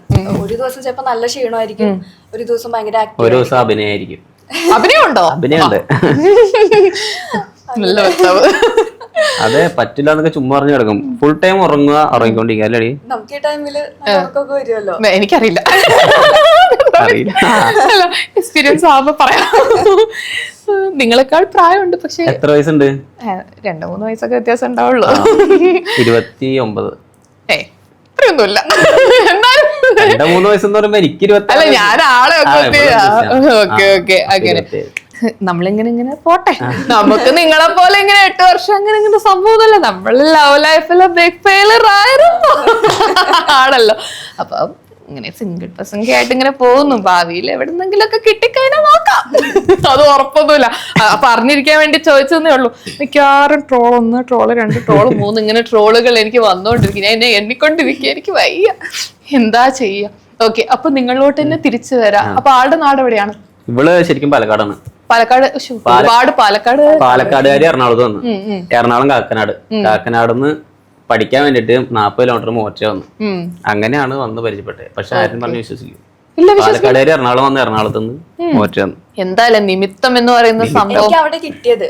ഒരു ദിവസം ചിലപ്പോ നല്ല ക്ഷീണമായിരിക്കും ഒരു ദിവസം ഭയങ്കര ഒരു ദിവസം അഭിനയായിരിക്കും അഭിനയമുണ്ടോ? അഭിനയുണ്ട് നല്ല ഭർത്താവ് അതെ പറ്റില്ല എന്നൊക്കെ ചുമ്മാ പറഞ്ഞു കിടക്കും. ഫുൾ ടൈം ഉറങ്ങുക ഉറങ്ങിക്കൊണ്ടിരിക്കുക അല്ലേ നമുക്ക് ഈ ടൈമിൽ ഉറക്കമൊക്കെ വരുമല്ലോ വേ- എനിക്കറിയില്ല. അറിയില്ല. എക്സ്പീരിയൻസ് ആവുമ്പോ പറയാം. നിങ്ങളെക്കാൾ പ്രായമുണ്ട് പക്ഷേ എത്ര വയസ്സുണ്ട്? രണ്ടു മൂന്ന് വയസ്സൊക്കെ വ്യത്യാസം ഉണ്ടാവുള്ളൂ. ഇരുപത്തി ഒമ്പത് ഏ ഇത്രയൊന്നുമില്ല. എന്നാലും രണ്ടോ മൂന്ന് വയസ്സെന്ന് പറയുമ്പോ എനിക്ക് ഇരുപത്തി അല്ല ഞാൻ ആളെ. ഓക്കെ ഓക്കെ അങ്ങനെ. നമ്മളിങ്ങനെ ഇങ്ങനെ പോട്ടെ. നമുക്ക് നിങ്ങളെ പോലെ ഇങ്ങനെ എട്ട് വർഷം അങ്ങനെ ഇങ്ങനെ സംഭവമല്ല നമ്മൾ ലവ് ലൈഫിലെ ബിഗ് ഫെയിലർ ആയിരുന്നു. ആണല്ലോ. അപ്പൊ ഇങ്ങനെ സിംഗിൾ പേഴ്സൺ ആയിട്ട് ഇങ്ങനെ പോകുന്നു. ഭാവിയിൽ എവിടെന്നെങ്കിലും ഒക്കെ കിട്ടിക്കഴിഞ്ഞാൽ നോക്കാം. അത് ഉറപ്പൊന്നുമില്ല. പറഞ്ഞിരിക്കാൻ വേണ്ടി ചോദിച്ചതേ ഉള്ളൂ. മിക്കവാറും ട്രോൾ ഒന്ന് ട്രോൾ രണ്ട് ട്രോൾ മൂന്ന് ഇങ്ങനെ ട്രോളുകൾ എനിക്ക് വന്നുകൊണ്ടിരിക്കും ഞാൻ എന്നെ എണ്ണിക്കൊണ്ടിരിക്കുക എനിക്ക് വയ്യ. എന്താ ചെയ്യാ? ഓക്കെ അപ്പൊ നിങ്ങളോട്ട് തന്നെ തിരിച്ചു വരാം. അപ്പൊ ആളുടെ നാട് എവിടെയാണ്? ഇവൾ ശരിക്കും പാലക്കാടാണ്. പാലക്കാട് ഒരുപാട് പാലക്കാട്. പാലക്കാടുകാരി എറണാകുളത്ത് വന്നു. എറണാകുളം കാക്കനാട്. കാക്കനാടുന്ന് പഠിക്കാൻ വേണ്ടിട്ട് നാപ്പത് കിലോമീറ്റർ മോർച്ച വന്നു. അങ്ങനെയാണ് വന്ന് പരിചയപ്പെട്ടത്. പക്ഷെ ആരും പറഞ്ഞു വിശ്വസിക്കും ഇല്ല പാലക്കാടുകാർ എറണാകുളം വന്ന് എറണാകുളത്ത് നിന്ന് മോർച്ച വന്നു. എന്തായാലും നിമിത്തം എന്ന് പറയുന്ന സംഭവം. എനിക്ക് അവിടെ കിട്ടിയത്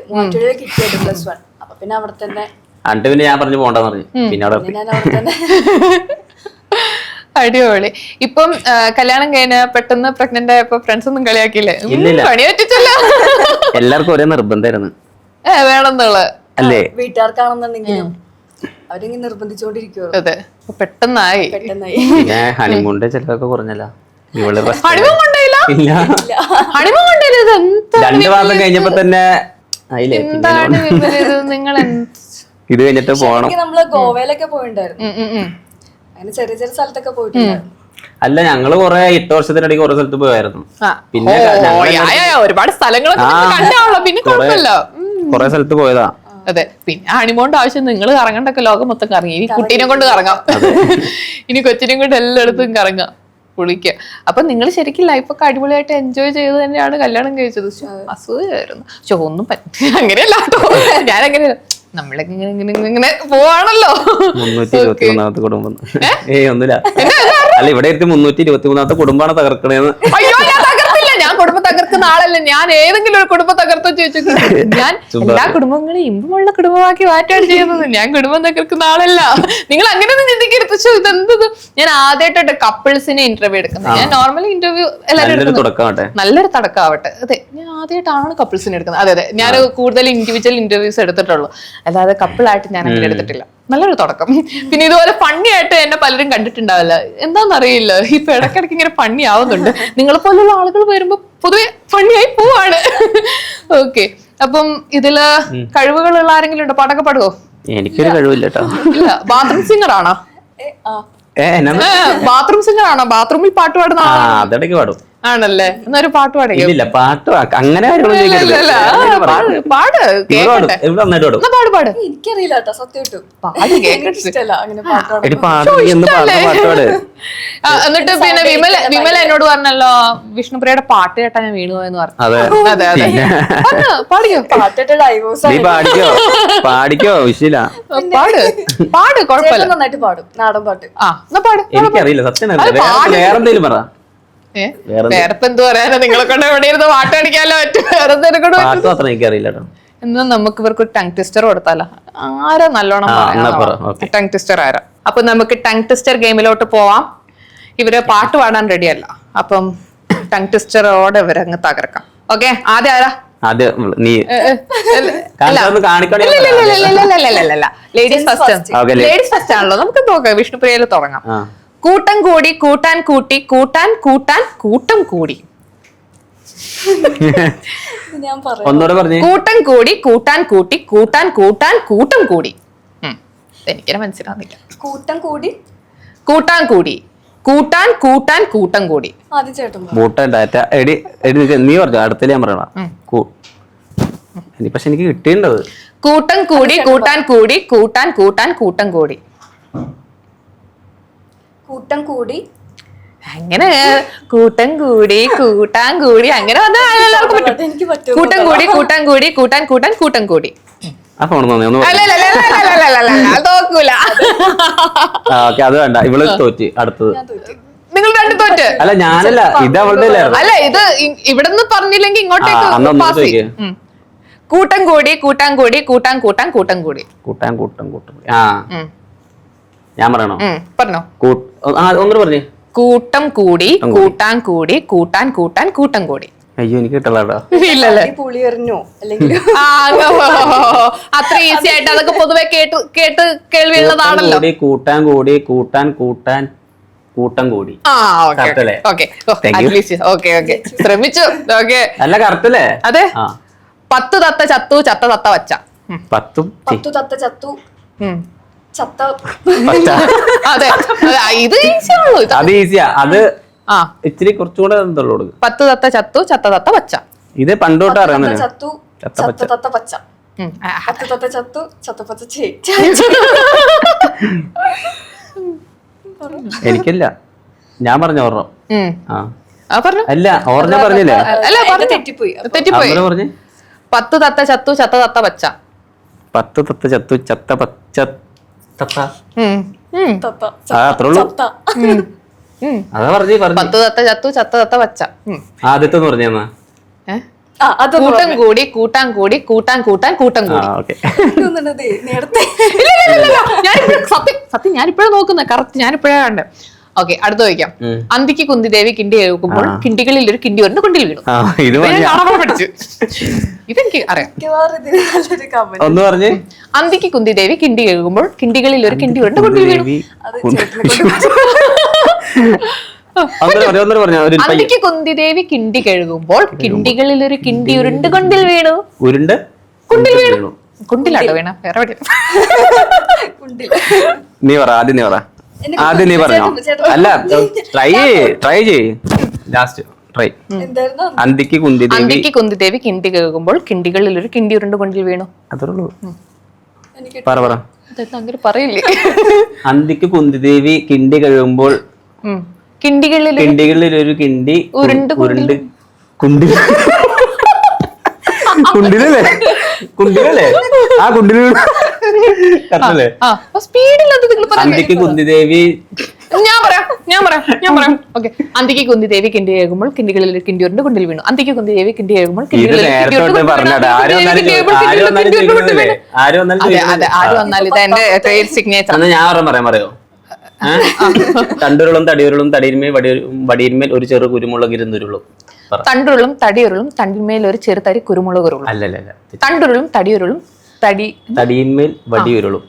പ്ലസ് വൺ അപ്പൊ പിന്നെ അവിടെ തന്നെ എന്നിട്ട് പിന്നെ ഞാൻ പറഞ്ഞു പോണ്ടെന്ന് പറഞ്ഞു. പിന്നെ അവിടെ നിർത്തി. ഞാൻ അവിടെ തന്നെ അടിപൊളി. ഇപ്പം കല്യാണം കഴിഞ്ഞ പെട്ടെന്ന് പ്രഗ്നന്റ് ആയപ്പോ ഫ്രണ്ട്സ് ഒന്നും കളിയാക്കിയില്ലേ? ഉം, ഇല്ലില്ല. പണി പറ്റിച്ചല്ലോ. എല്ലാവർക്കും ഒരേ നിർബന്ധമായിരുന്നു. ഏ വേണമെന്നുള്ള അല്ലേ? വീട്ടുകാർക്കാണെന്നുണ്ടെങ്കിലും അവരിങ്ങനെ നിർബന്ധിച്ചുകൊണ്ടിരിക്കുവോ അതെ. അപ്പൊ പെട്ടെന്നായി. പെട്ടെന്നായി. പിന്നെ ഹണിമൂണിന്റെ ചിലതൊക്കെ കുറഞ്ഞല്ല. ഇവൾ first- ഹണിമൂൺ കൊണ്ടേയില്ല ഇല്ല. ഹണിമൂൺ കൊണ്ടേയില്ല ഇത് എന്താ രണ്ടു മാസം കഴിഞ്ഞപ്പോ തന്നെ ആയില്ലേ? പിന്നെ എന്താണ് ഇത്? നിങ്ങൾ ഇത് കഴിഞ്ഞിട്ട് പോണം. നമ്മൾ ഗോവയിലൊക്കെ പോയിണ്ടായിരുന്നു. ഉം, ഉം, ഉം. അങ്ങനെ ചെറിയ ചെറിയ സ്ഥലത്തൊക്കെ പോയിട്ടുണ്ടായിരുന്നു അല്ല ഞങ്ങൾ കൊറേ എട്ട് വർഷത്തിനിടയ്ക്ക് കുറെ സ്ഥലത്ത് പോയായിരുന്നു. പിന്നെ ഒരുപാട് സ്ഥലങ്ങളൊക്കെ. പിന്നെ കുഴപ്പമില്ല. സ്ഥലത്ത് പോയതാ. അതെ പിന്നെ ഹണിമോണിന്റെ ആവശ്യം നിങ്ങൾ കറങ്ങണ്ടൊക്കെ ലോകം മൊത്തം കറങ്ങി. ഇനി കുട്ടീനെ കൊണ്ട് കറങ്ങാം. ഇനി കൊച്ചിനെ കൊണ്ട് എല്ലായിടത്തും കറങ്ങാം പുളിക്ക്. അപ്പൊ നിങ്ങൾ ശരിക്കും ലൈഫൊക്കെ അടിപൊളിയായിട്ട് എൻജോയ് ചെയ്ത് തന്നെയാണ് കല്യാണം കഴിച്ചത്. അസുഖമായിരുന്നു അസൂയായിരുന്നു പക്ഷെ ഒന്നും പറ്റി അങ്ങനെയല്ല കേട്ടോ ഞാൻ അങ്ങനെ നമ്മളിങ്ങനെ ഇങ്ങനെ ഇങ്ങനെ ഇങ്ങനെ പോവാണല്ലോ. മുന്നൂറ്റി ഇരുപത്തി മൂന്നാമത്തെ കുടുംബം. ഏയ് ഒന്നുമില്ല. അല്ല ഇവിടെ ഇരുത്തി മുന്നൂറ്റി ഇരുപത്തി മൂന്നാമത്തെ കുടുംബമാണ് തകർക്കണേന്ന്. അയ്യോ ഞാൻ തകർത്തില്ല. ഞാൻ കുടുംബം തകർക്കുന്ന ആളല്ല. ഞാൻ ഏതെങ്കിലും ഒരു കുടുംബം തകർത്തോ ചോദിച്ചു. ഞാൻ എല്ലാ കുടുംബങ്ങളെയും ഇമ്പമുള്ള കുടുംബമാക്കി മാറ്റാണ് ചെയ്യുന്നത്. ഞാൻ കുടുംബം തകർക്കുന്ന ആളല്ല. നിങ്ങൾ അങ്ങനെയൊന്നും ചിന്തിക്കരുത്. പക്ഷേ ഇതെന്തത് ഞാൻ ആദ്യമായിട്ടാണ് കപ്പിൾസിനെ ഇന്റർവ്യൂ എടുക്കുന്നത്. ഞാൻ നോർമലി ഇന്റർവ്യൂ എല്ലാവരും നല്ലൊരു തുടക്കമാവട്ടെ. അതെ. ആദ്യമായിട്ടാണ് കപ്പിൾസിനെ എടുക്കുന്നത്. അതെ അതെ. ഞാൻ കൂടുതൽ ഇൻഡിവിജ്വൽ ഇന്റർവ്യൂസ് എടുത്തിട്ടുള്ളൂ. അല്ലാതെ കപ്പിളായിട്ട് ഞാൻ അങ്ങനെ എടുത്തിട്ടില്ല. നല്ലൊരു തുടക്കം. പിന്നെ ഇതുപോലെ ഫണ്ണി ആയിട്ട് എന്നെ പലരും കണ്ടിട്ടുണ്ടാവില്ല. എന്താണെന്നറിയില്ല ഇപ്പൊ ഇടയ്ക്കിടയ്ക്ക് ഇങ്ങനെ ഫണ്ണി ആവുന്നുണ്ട്. നിങ്ങളെ പോലുള്ള ആളുകൾ വരുമ്പോ പൊതുവെ ഫണ്ണിയായി പോവാണ്. ഓക്കെ അപ്പം ഇതിൽ കഴിവുകളുള്ള ആരെങ്കിലും ഉണ്ടോ? പാട്ടൊക്കെ പാടുവോ? എനിക്കൊരു കഴിവില്ല കേട്ടോ. ഇല്ല. ബാത്റൂം സിംഗർ ആണോ? ബാത്റൂം സിംഗർ ആണോ? ബാത്റൂമിൽ പാട്ട് പാടുന്ന ആ ആളാണോ? അതിടയ്ക്ക് പാടും. ആണല്ലേ? എന്നൊരു പാട്ട് പാടില്ല പാട്ട് അങ്ങനെ. പാട് പാട് എനിക്കറിയില്ല കേട്ടോ എന്നിട്ട് പിന്നെ വിമല വിമല എന്നോട് പറഞ്ഞല്ലോ വിഷ്ണുപ്രിയയുടെ പാട്ട് കേട്ടാ ഞാൻ വീണു എന്ന് പറഞ്ഞു. അതെ. അതെ പാടിയോ? പാട്ടിട്ട് ഡൈവോഴ്സ് പാടിക്കോ? പാടിക്കോ? വിഷയില്ല. പാട് പാട് കുഴപ്പമില്ല. നന്നായിട്ട് പാടും. നാടൻ പാട്ട്. ആ എന്നാ പാട് എനിക്കറിയില്ല സത്യം വേറെന്തെങ്കിലും വേറെ എന്തെങ്കിലും പറ. വേറെ വേറെ ഇപ്പൊ എന്ത് പറയാനാ? നിങ്ങളെ കൊണ്ട് എവിടെ ഇരുന്ന് പാട്ട് അടിക്കാലോ? പറ്റും വേറെ എന്തെങ്കിലും പാട്ട് മാത്രം എനിക്കറിയില്ല എന്നാ നമുക്ക് ഇവർക്ക് ഒരു ടങ് ട്വിസ്റ്റർ കൊടുത്താലോ? ആരാ നല്ലോണം ടങ് ട്വിസ്റ്റർ ആരാ? അപ്പൊ നമുക്ക് ടങ് ട്വിസ്റ്റർ ഗെയിമിലോട്ട് പോവാം. ഇവർ പാട്ട് പാടാൻ റെഡി അല്ല. അപ്പം ടങ് ടെസ്റ്ററോടെ ഇവരങ്ങ് അങ്ങ് തകർക്കാം. ഓക്കെ ആദ്യം ആരാ? Ladies first Okay, ladies first ആണല്ലോ. നമുക്ക് നോക്കാം. വിഷ്ണുപ്രിയയിൽ തുടങ്ങാം. കൂട്ടം കൂടി കൂട്ടാൻ കൂട്ടി കൂട്ടാൻ കൂട്ടാൻ കൂട്ടം കൂടി. ഞാൻ പറയാം. ഒന്നുകൂടെ പറഞ്ഞു. കൂട്ടം കൂടി കൂട്ടാൻ കൂട്ടി കൂട്ടാൻ കൂട്ടാൻ കൂട്ടം കൂടി. ഉം. മനസ്സിലാവുന്നില്ല. കൂട്ടം കൂടി? കൂട്ടാൻ കൂടി. കൂട്ടാൻ കൂട്ടാൻ കൂട്ടം കൂടി. കൂട്ടം. ഡാറ്റ. എടി എടി നീ പറഞ്ഞു. അടുത്തല്ലേ ഞാൻ പറയണ പക്ഷെ എനിക്ക് കിട്ടിയിട്ടുണ്ടത് കൂട്ടം കൂടി കൂട്ടാൻ കൂടി കൂട്ടാൻ കൂട്ടാൻ കൂട്ടം കൂടി. കൂട്ടം കൂടി. അങ്ങനെ കൂട്ടം കൂടി കൂട്ടാൻ കൂടി അങ്ങനെ വന്നാൽ എല്ലാവർക്കും പറ്റും. എനിക്ക് പറ്റും കൂട്ടം കൂടി കൂട്ടാൻ കൂടി കൂട്ടാൻ കൂട്ടാൻ കൂട്ടം കൂടി. അത് വേണ്ട. ഇവൾ തോറ്റി അടുത്തത്. നിങ്ങൾ രണ്ടു തോറ്റ്. അല്ല ഞാനല്ല ഇത് അവളുടെ അല്ല? ഇത് ഇവിടുന്ന് പറഞ്ഞില്ലെങ്കിൽ ഇങ്ങോട്ടേക്ക്. കൂട്ടം കൂടി കൂട്ടാൻ കൂടി കൂട്ടാൻ കൂട്ടാൻ കൂട്ടം കൂടി. കൂട്ടാൻ കൂട്ടം കൂട്ടം ആ. ഞാൻ പറയണോ. പറഞ്ഞോ. ഒന്നുകൂടെ പറഞ്ഞേ. കൂട്ടം കൂടി കൂട്ടാൻ കൂടി കൂട്ടാൻ കൂട്ടാൻ കൂട്ടം കൂടി. അയ്യോ എനിക്ക് കിട്ടല കേട്ടോ പുളി എറിഞ്ഞോ അല്ലെങ്കിൽ ആ, അങ്ങ് അത്ര ഈസി ആയിട്ട് അതൊക്കെ പൊതുവെ കേട്ട് കേട്ട് കേൾവിയുള്ളതാണല്ലോ കൂട്ടാൻ കൂടി കൂട്ടം കൂടി. ശ്രമിച്ചു. അല്ല അതെ. പത്ത് തത്ത ചത്തു ചത്ത തത്ത വച്ച. ഉം. പത്തും പത്തു തത്ത ചത്തു. ചത്ത. പച്ച അതെ. അതെ, ഇത് ഈസി ആണല്ലോ ഇത്. അത് ഈസിയാ അത് ആ. ഇച്ചിരി കുറച്ചുകൂടെ എന്തുള്ളൂ കൊടുക്കും. പത്ത് തത്ത ചത്തു ചത്ത തത്ത പച്ച. ഇത് പണ്ടോട്ട് അറിയാം ചത്തു ചത്ത. തത്ത പച്ച. ഉം. തത്ത ചത്തു ചത്ത പച്ച എനിക്കില്ല. ഞാൻ പറഞ്ഞ ഓർമ്മ ആ. ആ പറഞ്ഞു. അല്ല ഓർമ്മ പറഞ്ഞില്ലേ? അല്ല പറഞ്ഞു. തെറ്റിപ്പോയി. തെറ്റിപ്പോയി. പത്ത് തത്ത ചത്തു ചത്ത തത്ത പച്ച. പത്ത് തത്ത ചത്തു ചത്ത പച്ച തത്ത. ആ അത്രേ ഉള്ളൂ. അതാ പറഞ്ഞു പറഞ്ഞു. പത്ത് തത്ത ചത്തു ചത്ത തത്ത വച്ച ഉം. ആദ്യത്തെ എന്ന് പറഞ്ഞാ ഏ? ആ അതൊന്നും കൂട്ടം കൂടി കൂട്ടാൻ കൂടി കൂട്ടാൻ കൂട്ടാൻ കൂട്ടം ആ കൂടി ഓക്കെ നേരത്തെ. ഇല്ല, ഇല്ല, ഇല്ല, ഇല്ല. ഞാനിപ്പഴും സത്യം സത്യം ഞാനിപ്പോഴും നോക്കുന്നത് കറക്റ്റ് ഞാനിപ്പോഴാണ് കണ്ടേ. ഓക്കെ അടുത്ത ചോദിക്കാം. അന്തിക്ക് കുന്തിദേവി കിണ്ടി കേൾക്കുമ്പോൾ കിണ്ടികളിൽ ഒരു കിണ്ടി വരുന്ന കുണ്ടിൽ വീണു. പഠിച്ചു. ഇതെനിക്ക് അറിയാം. ഒന്ന് പറഞ്ഞ്. അന്തിക്ക് കുന്തിദേവി കിണ്ടി കേൾക്കുമ്പോൾ കിണ്ടികളിൽ ഒരു കിണ്ടി വരുന്ന കുണ്ടിൽ വീണു. അന്തിക്ക് കുന്തിദേവി കിണ്ടി കഴുകുമ്പോൾ കിണ്ടികളിൽ ഒരു കിണ്ടി ഉരുണ്ട് കൊണ്ടിൽ വീണു. ഉരുണ്ട് കുണ്ടിൽ വീണു. കുണ്ടിലാട്ടോ വീണ വേറെ നീ പറ ആദ്യം നീ പറ. ആദ്യം നീ പറഞ്ഞോ. അല്ല ട്രൈ ട്രൈ ചെയ് ലാസ്റ്റ് ട്രൈ എന്തായിരുന്നു? അന്തിക്ക് കുന്തി ദേവി അന്തിക്ക് കുന്തിദേവി കിണ്ടി കേൾക്കുമ്പോൾ കിണ്ടികളിൽ ഒരു കിണ്ടി ഉരുണ്ട് കൊണ്ടിൽ വീണു. അത്രേ ഉള്ളൂ. പറ പറ. അങ്ങനെ പറയില്ലേ? അന്തിക്ക് കുന്തി ദേവി കിണ്ടി കഴുകുമ്പോൾ കിണ്ടികളിൽ കിണ്ടികളിൽ ഒരു കിണ്ടി ഉരുണ്ട് ഉരുണ്ട് കുണ്ടി കുണ്ടിലല്ലേ? കുണ്ടിലല്ലേ? ആ കുണ്ടിൽ കറക്റ്റല്ലേ? ആ സ്പീഡിൽ അത് നിങ്ങൾ പറഞ്ഞു അന്തിക്ക് കുന്തി ദേവി ഞാൻ പറയാം ഞാൻ പറയാം ഞാൻ പറയാം. ഓക്കെ അന്തിക്ക് കുന്തി ദേവി കിണ്ടി കേൾക്കുമ്പോൾ കിണ്ടികളിൽ കിണ്ടിയൂരിന്റെ കുണ്ടിൽ വീണു. അന്തിക്ക് കുന്തി ദേവി കിണ്ടി കേൾക്കുമ്പോൾ കിണ്ടികളിൽ ആര് വന്നാലും ഇത് എന്റെ സിഗ്നേച്ചർ ഞാൻ പറയാം പറയോ. തണ്ടുരുളും തടിയുരുളും തടിയിന്മേൽ വടി- വടിയിന്മേൽ ഒരു ചെറു കുരുമുളക് ഇരുന്നുരുളും തണ്ടുരുളും തടിയുരുളും തണ്ടിന്മേൽ ഒരു ചെറുതരി കുരുമുളക് ഉരുളും അല്ലല്ല തണ്ടുരുളും തടിയുരുളും തടി തടിയിന്മേൽ വടിയുരുളും.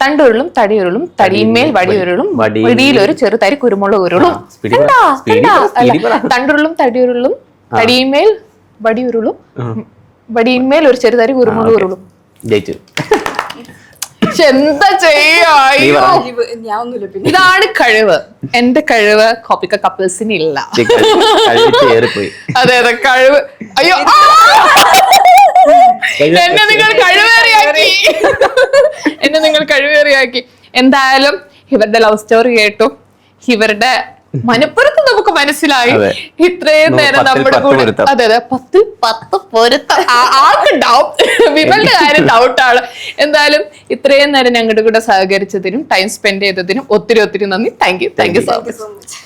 തണ്ടുരുളും തടിയുരുളും തടിയിന്മേൽ വടിയുരുളും വടിയിൽ- ഒരു ചെറുതരി കുരുമുളക് ഉരുളും. തണ്ടുരുളും തടിയുരുളും തടിയിന്മേൽ വടിയുരുളും വടിയിന്മേൽ ഒരു ചെറുതരി കുരുമുളക് ഉരുളും ജയിച്ചു. പക്ഷെ എന്താ ചെയ്യാ ഇതാണ് കഴിവ്. എന്റെ കഴിവ് കോപ്പിക്ക കപ്പിൾസിന് ഇല്ല. അതെ അതെ കഴിവ്. അയ്യോ. എന്നെ നിങ്ങൾ കഴിവേറിയാക്കി. എന്നെ നിങ്ങൾ കഴിവേറിയാക്കി. എന്തായാലും ഇവരുടെ ലവ് സ്റ്റോറി കേട്ടു. ഇവരുടെ മനപ്പുറത്ത് നമുക്ക് മനസ്സിലായി. ഇത്രയും നേരം നമ്മുടെ കൂടെ. അതെ അതെ. പത്ത് പത്ത് പൊരുത്തം. ആൾക്ക് ഡൗട്ട് വിമലിന്റെ കാര്യം ഡൗട്ടാണ് എന്തായാലും ഇത്രയും നേരം ഞങ്ങളുടെ കൂടെ സഹകരിച്ചതിനും ടൈം സ്പെൻഡ് ചെയ്തതിനും ഒത്തിരി ഒത്തിരി നന്ദി. Thank you thank you so much